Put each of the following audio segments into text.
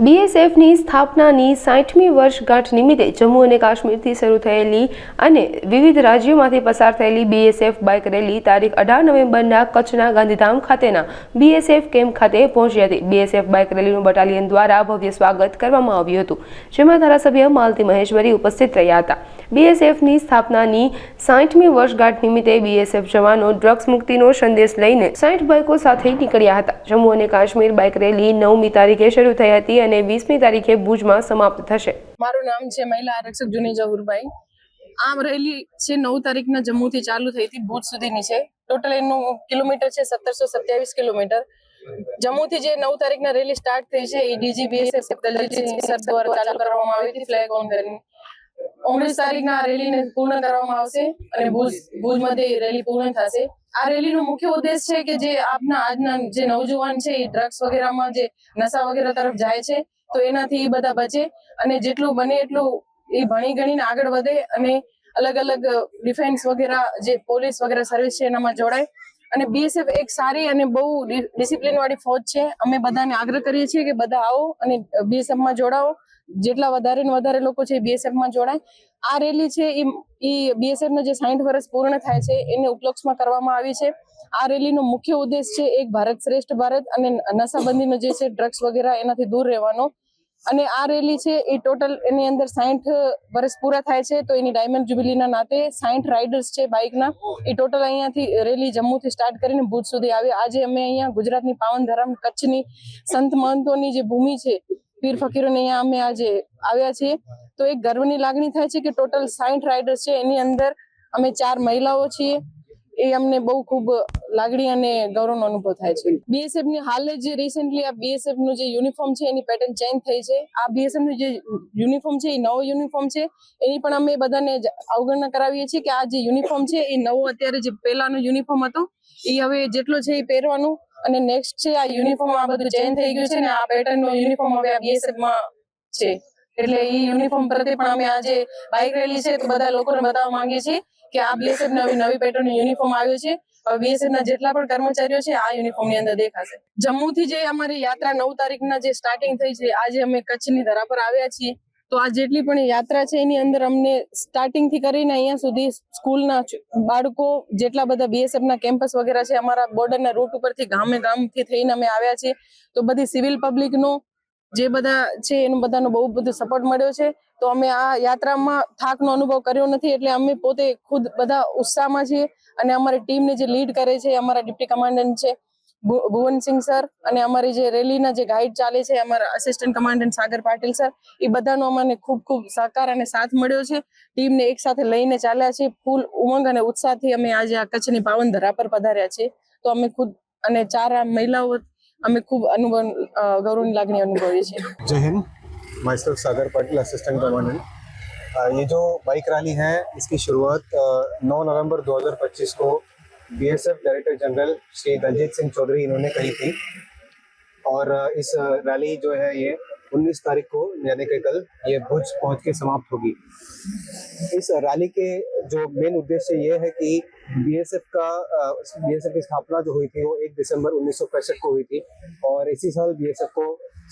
બીએસએફની સ્થાપનાની સાઠમી વર્ષગાંઠ નિમિત્તે જમ્મુ અને કાશ્મીરથી શરૂ થયેલી અને વિવિધ રાજ્યોમાંથી પસાર થયેલી બીએસએફ બાઇક રેલી તારીખ અઢાર નવેમ્બરના કચ્છના ગાંધીધામ ખાતેના બીએસએફ કેમ્પ ખાતે પહોંચી હતી. બીએસએફ બાઇક રેલીનું બટાલિયન દ્વારા ભવ્ય સ્વાગત કરવામાં આવ્યું હતું. જેમાં ધારાસભ્ય માલતી મહેશ્વરી ઉપસ્થિત રહ્યા હતા. બીએસએફની સ્થાપનાની સાઠમી વર્ષગાંઠ નિમિત્તે બીએસએફ જવાનો ડ્રગ્સ મુક્તિનો સંદેશ લઈને સાઠ બાઇકો સાથે નીકળ્યા હતા. જમ્મુ અને કાશ્મીર બાઇક રેલી નવમી તારીખે શરૂ થઈ હતી અને વીસમી તારીખે ભુજમાં સમાપ્ત થશે. મારું નામ છે મહિલા આરક્ષક જુની જહુરભાઈ. આમ રેલી છે નવ તારીખના જમ્મુથી ચાલુ થઈ હતી, ભુજ સુધીની છે. ટોટલ એનું કિલોમીટર છે સત્તરસો સત્યાવીસ કિલોમીટર. જમ્મુથી જે નવ તારીખના રેલી સ્ટાર્ટ થઈ છે, એ ડીજીબીએસએફ દલજીતસિંહ સર દ્વારા ચાલુ કરવામાં આવી હતી ફ્લેગ ઓન કરીને ઓગણીસ તારીખના રેલીને પૂર્ણ કરવામાં આવશે અને ભુજ ભુજ મધ્ય રેલી પૂર્ણ થશે. આ રેલીનો મુખ્ય ઉદ્દેશ છે કે જે આપના આજના જે નવજુવાન છે એ ડ્રગ્સ વગેરેમાં જે નશા વગેરે તરફ જાય છે, તો એનાથી એ બધા બચે અને જેટલું બને એટલું એ ભણી ગણીને આગળ વધે અને અલગ અલગ ડિફેન્સ વગેરે જે પોલીસ વગેરે સર્વિસ છે એનામાં જોડાય. અને બીએસએફ એક સારી અને બહુ ડિસિપ્લિન વાળી ફોજ છે. અમે બધાને આગ્રહ કરીએ છીએ કે બધા આવો અને BSF માં જોડાઓ. જેટલા વધારે ને વધારે લોકો છે બીએસએફમાં જોડાય. આ રેલી છે એ એ બીએસએફ જે સાઠ વર્ષ પૂર્ણ થાય છે એને ઉપલક્ષમાં કરવામાં આવી છે. આ રેલીનો મુખ્ય ઉદ્દેશ છે એક ભારત શ્રેષ્ઠ ભારત અને નશાબંધીનો જે છે ડ્રગ્સ વગેરે એનાથી દૂર રહેવાનો. અને આ રેલી છે એ ટોટલ એની અંદર સાઠ વર્ષ પૂરા થાય છે તો એની ડાયમંડ જ્યુબિલીના નાતે સાઠ રાઇડર્સ છે બાઇકના એ ટોટલ અહીંયાથી રેલી જમ્મુથી સ્ટાર્ટ કરીને ભુજ સુધી આવી. આજે અમે અહીંયા ગુજરાતની પાવન ધરમ કચ્છની સંત મહંતોની જે ભૂમિ છે પીર ફકીરોને અહીંયા અમે આજે આવ્યા છીએ. તો એક ગર્વની લાગણી થાય છે કે ટોટલ સાઠ રાઇડર્સ છે. એની અંદર અમે ચાર મહિલાઓ છીએ. એ અમને બહુ ખૂબ લાગણી અને ગૌરવનો અનુભવ થાય છે. બીએસએફની હાલે જ રિસેન્ટલી આ બીએસએફનું જે યુનિફોર્મ છે, એની પેટર્ન ચેન્જ થઈ છે. આ બીએસએફનું જે યુનિફોર્મ છે, એ નવો યુનિફોર્મ છે. એની પણ અમે બધાને અવગણના કરાવીએ છીએ કે આ જે યુનિફોર્મ છે, એ નવો અત્યારે જે પહેલાનો યુનિફોર્મ હતો, એ હવે જેટલો છે એ પહેરવાનું. અને નેક્સ્ટ છે આ યુનિફોર્મ આ બધું ચેન્જ થઈ ગયું છે ને, આ પેટર્ન નો યુનિફોર્મ હવે આ બીએસએફમાં છે. એટલે એ યુનિફોર્મ પ્રત્યે પણ અમે આજે બાઇક રેલી છે તો બધા લોકોને બતાવવા માંગીએ છીએ કે આ બીએસએફ નવી નવી પેટર્નનું યુનિફોર્મ આવ્યો છે. હવે બીએસએફ ના જેટલા પણ કર્મચારીઓ છે, આ યુનિફોર્મની અંદર દેખાશે. જમ્મુથી જે અમારી યાત્રા નવ તારીખના જે સ્ટાર્ટિંગ થઈ છે, આજે અમે કચ્છની ધરા પર આવ્યા છીએ. તો આ જેટલી પણ યાત્રા છે એની અંદર અમને સ્ટાર્ટિંગથી કરીને અહીંયા સુધી સ્કૂલના બાળકો જેટલા બધા બીએસએફ ના કેમ્પસ વગેરે છે, અમારા બોર્ડરના રૂટ ઉપરથી ગામે ગામથી થઈને અમે આવ્યા છીએ. તો બધી સિવિલ પબ્લિક નો જે બધા છે, એનો બધાનો બહુ બધો સપોર્ટ મળ્યો છે. તો અમે આ યાત્રામાં થાકનો અનુભવ કર્યો નથી એટલે અમે પોતે ખુદ બધા ઉત્સાહમાં છીએ અને અમારી ટીમને જે લીડ કરે છે, અમારા ડિપ્ટી કમાન્ડન્ટ છે ભુવનસિંહ સર અને અમારી જે રેલીના જે ગાઈડ ચાલે છે અમારા assistant commandant Sagar Patil sir એ બધાનો અમને ખૂબ ખૂબ સહકાર અને સાથ મળ્યો છે ટીમને એક સાથે લઈને ચાલ્યા છે ફૂલ ઉમંગ અને ઉત્સાહથી અમે આજે આ કચ્છની પાવન ધરા પર પધાર્યા છીએ તો અમે ખુદ અને ચાર આ મહિલાઓ અમે ખૂબ અનુભવ અ, ગૌરવની લાગણી અનુભવીએ છીએ जय Hind myself Sagar Patil assistant commandant ये जो बाइक रैली है इसकी शुरुआत अ, 9 नवंबर 2025 को BSF director general Shri Daljeet Singh Chaudhary इन्होंने कही थी। और इस रैली जो है ये 19 तारीख को, यानी कि कल, ये भुज पहुँच के समाप्त होगी। इस रैली के जो मेन उद्देश्य ये है कि बीएसएफ का बीएसएफ की स्थापना जो हुई थी वो 1 दिसंबर उन्नीस सौ पैंसठ को हुई थी और इसी साल बीएसएफ को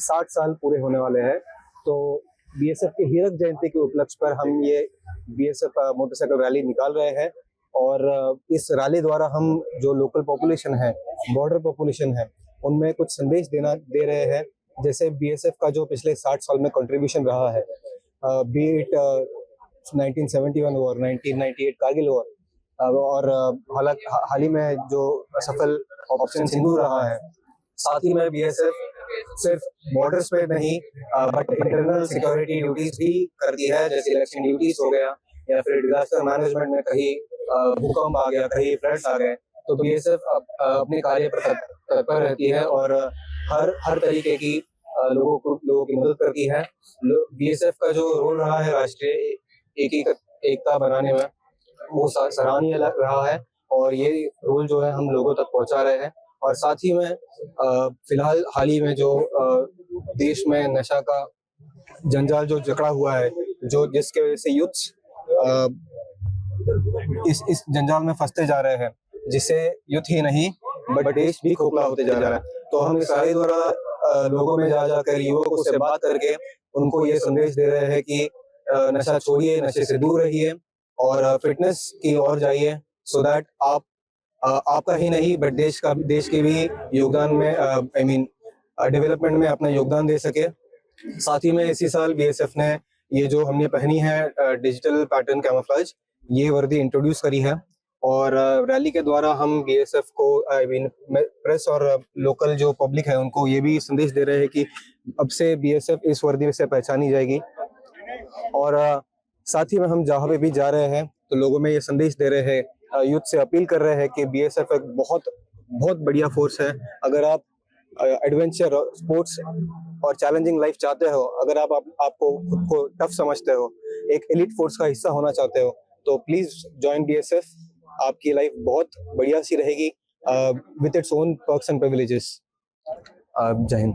60 साल पूरे होने वाले हैं। तो बीएसएफ के हीरक जयंती के उपलक्ष्य पर हम ये बीएसएफ मोटरसाइकिल रैली निकाल रहे हैं। और अ, इस रैली द्वारा हम जो लोकल पॉपुलेशन है बॉर्डर पॉपुलेशन है उनमें कुछ संदेश देना दे रहे हैं जैसे बीएसएफ का जो पिछले 60 साल में कंट्रीब्यूशन रहा है be it 1971 war 1998 Kargil war और अ, हालांकि हा- हाल ही में जो सफल ऑपरेशन सिंदूर रहा है साथ ही में बीएसएफ सिर्फ बॉर्डर्स पे नहीं बट इंटरनल सिक्योरिटी ड्यूटीज भी करती है जैसे इलेक्शन ड्यूटीज हो गया या फिर डिजास्टर मैनेजमेंट में कहीं भूकंप आ गया, कहीं फ्लड्स आ गए तो बीएसएफ अपने कार्य पर तत्पर रहती है और हर हर तरीके की लोगों को, लोगों की मदद करती है। बीएसएफ का जो रोल रहा है राष्ट्रीय एक एक एकता बनाने में, वो सराहनीय रहा है और ये रोल जो है हम लोगों तक पहुँचा रहे हैं। और साथ ही में फ़िलहाल हाल ही में जो देश में नशा का जंजाल जो जकड़ा हुआ है, जो जिसके वजह से यूथ इस इस जंजाल में फंसते जा रहे हैं, जिससे युद्ध ही नहीं, बट देश भी खोखला होते जा रहा है। तो हम इस रैली द्वारा लोगों में जा जाकर, युवकों से बात करके, उनको ये संदेश दे रहे हैं कि नशा छोड़िए, नशे से दूर रहिए, और फिटनेस की ओर जाइए सो दैट आप आपका ही नहीं, बट देश का, देश के भी योगदान में आई मीन डेवलपमेंट में अपना योगदान दे सके। साथ ही में इसी साल बीएसएफ ने ये जो हमने पहनी है डिजिटल पैटर्न कैमोफ्लेज ये वर्दी इंट्रोड्यूस करी है और रैली के द्वारा हम बीएसएफ को आई मीन प्रेस और लोकल जो पब्लिक है उनको ये भी संदेश दे रहे हैं कि अब से बीएसएफ इस वर्दी से पहचानी जाएगी। और साथ ही में हम जहाँ पे भी जा रहे हैं तो लोगों में ये संदेश दे रहे हैं यूथ से अपील कर रहे हैं कि बीएसएफ एक बहुत बहुत बढ़िया फोर्स है। अगर आप एडवेंचर स्पोर्ट्स और चैलेंजिंग लाइफ चाहते हो अगर आप, आप आपको खुद को टफ समझते हो एक एलिट फोर्स का हिस्सा होना चाहते हो तो प्लीज़ ज्वाइन बीएसएफ आपकी लाइफ बहुत बढ़िया सी रहेगी with its own perks and privileges Jai Hind.